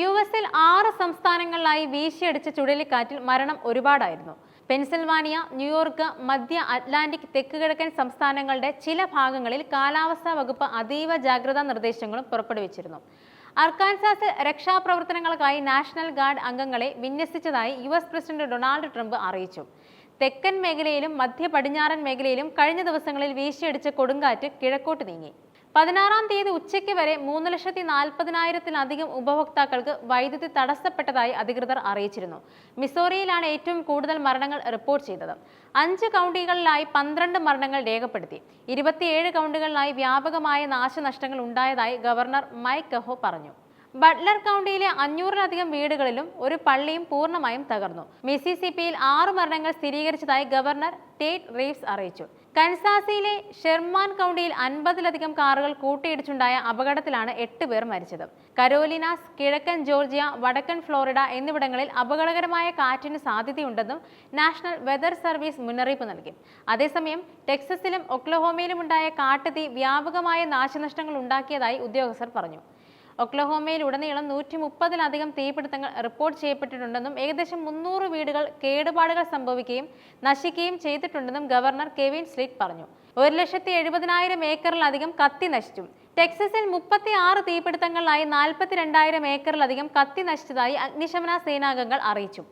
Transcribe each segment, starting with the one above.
U എസിൽ ആറ് സംസ്ഥാനങ്ങളിലായി വീശിയടിച്ച ചുഴലിക്കാറ്റിൽ മരണം ഒരുപാടായിരുന്നു. പെൻസിൽവാനിയ ന്യൂയോർക്ക് മധ്യ അറ്റ്ലാന്റിക് തെക്ക് കിഴക്കൻ സംസ്ഥാനങ്ങളുടെ ചില ഭാഗങ്ങളിൽ കാലാവസ്ഥാ വകുപ്പ് അതീവ ജാഗ്രതാ നിർദ്ദേശങ്ങളും പുറപ്പെടുവിച്ചിരുന്നു. അർക്കാൻസാസിൽ രക്ഷാപ്രവർത്തനങ്ങൾക്കായി നാഷണൽ ഗാർഡ് അംഗങ്ങളെ വിന്യസിച്ചതായി U S president Donald Trump അറിയിച്ചു. തെക്കൻ മേഖലയിലും മധ്യ പടിഞ്ഞാറൻ മേഖലയിലും കഴിഞ്ഞ ദിവസങ്ങളിൽ വീശിയടിച്ച കൊടുങ്കാറ്റ് കിഴക്കോട്ട് നീങ്ങി. പതിനാറാം തീയതി ഉച്ചയ്ക്ക് വരെ മൂന്ന് ലക്ഷത്തി നാൽപ്പതിനായിരത്തിലധികം ഉപഭോക്താക്കൾക്ക് വൈദ്യുതി തടസ്സപ്പെട്ടതായി അധികൃതർ അറിയിച്ചിരുന്നു. മിസോറിയിലാണ് ഏറ്റവും കൂടുതൽ മരണങ്ങൾ റിപ്പോർട്ട് ചെയ്തത്. അഞ്ച് കൗണ്ടികളിലായി പന്ത്രണ്ട് മരണങ്ങൾ രേഖപ്പെടുത്തി. ഇരുപത്തിയേഴ് കൗണ്ടികളിലായി വ്യാപകമായ നാശനഷ്ടങ്ങൾ ഉണ്ടായതായി ഗവർണർ മൈക്ക് കഹോ പറഞ്ഞു. ബട്ട്ലർ കൗണ്ടിയിലെ അഞ്ഞൂറിലധികം വീടുകളിലും ഒരു പള്ളിയും പൂർണമായും തകർന്നു. മിസിസിപ്പിയിൽ ആറ് മരണങ്ങൾ സ്ഥിരീകരിച്ചതായി ഗവർണർ ടേറ്റ് റീവ്സ് അറിയിച്ചു. കൻസാസിയിലെ ഷെർമാൻ കൗണ്ടിയിൽ അൻപതിലധികം കാറുകൾ കൂട്ടിയിടിച്ചുണ്ടായ അപകടത്തിലാണ് എട്ട് പേർ മരിച്ചത്. കരോലിനാസ് കിഴക്കൻ ജോർജിയ വടക്കൻ ഫ്ലോറിഡ എന്നിവിടങ്ങളിൽ അപകടകരമായ കാറ്റിന് സാധ്യതയുണ്ടെന്നും നാഷണൽ വെതർ സർവീസ് മുന്നറിയിപ്പ് നൽകി. അതേസമയം ടെക്സസിലും ഒക്ലഹോമയിലും ഉണ്ടായ കാട്ടുതീ വ്യാപകമായ നാശനഷ്ടങ്ങൾ ഉണ്ടാക്കിയതായി ഉദ്യോഗസ്ഥർ പറഞ്ഞു. ഒക്ലഹോമയിൽ ഉടനീളം നൂറ്റി മുപ്പതിലധികം തീപിടുത്തങ്ങൾ റിപ്പോർട്ട് ചെയ്യപ്പെട്ടിട്ടുണ്ടെന്നും ഏകദേശം മുന്നൂറ് വീടുകൾ കേടുപാടുകൾ സംഭവിക്കുകയും നശിക്കുകയും ചെയ്തിട്ടുണ്ടെന്നും ഗവർണർ കെവിൻ സ്ലിറ്റ് പറഞ്ഞു. ഒരു ലക്ഷത്തി എഴുപതിനായിരം ഏക്കറിലധികം കത്തി നശിച്ചു. ടെക്സസിൽ മുപ്പത്തി ആറ് തീപിടുത്തങ്ങളിലായി നാൽപ്പത്തിരണ്ടായിരം ഏക്കറിലധികം കത്തി നശിച്ചതായി അഗ്നിശമന സേനാംഗങ്ങൾ അറിയിച്ചു.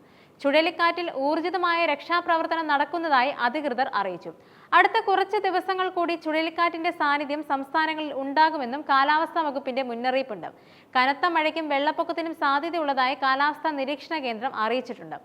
ചുഴലിക്കാറ്റിൽ ഊർജിതമായ രക്ഷാപ്രവർത്തനം നടക്കുന്നതായി അധികൃതർ അറിയിച്ചു. അടുത്ത കുറച്ച് ദിവസങ്ങൾ കൂടി ചുഴലിക്കാറ്റിന്റെ സാന്നിധ്യം സംസ്ഥാനങ്ങളിൽ ഉണ്ടാകുമെന്നും കാലാവസ്ഥാ വകുപ്പിന്റെ മുന്നറിയിപ്പുണ്ട്. കനത്ത മഴയ്ക്കും വെള്ളപ്പൊക്കത്തിനും സാധ്യതയുള്ളതായി കാലാവസ്ഥാ നിരീക്ഷണ കേന്ദ്രം അറിയിച്ചിട്ടുണ്ട്.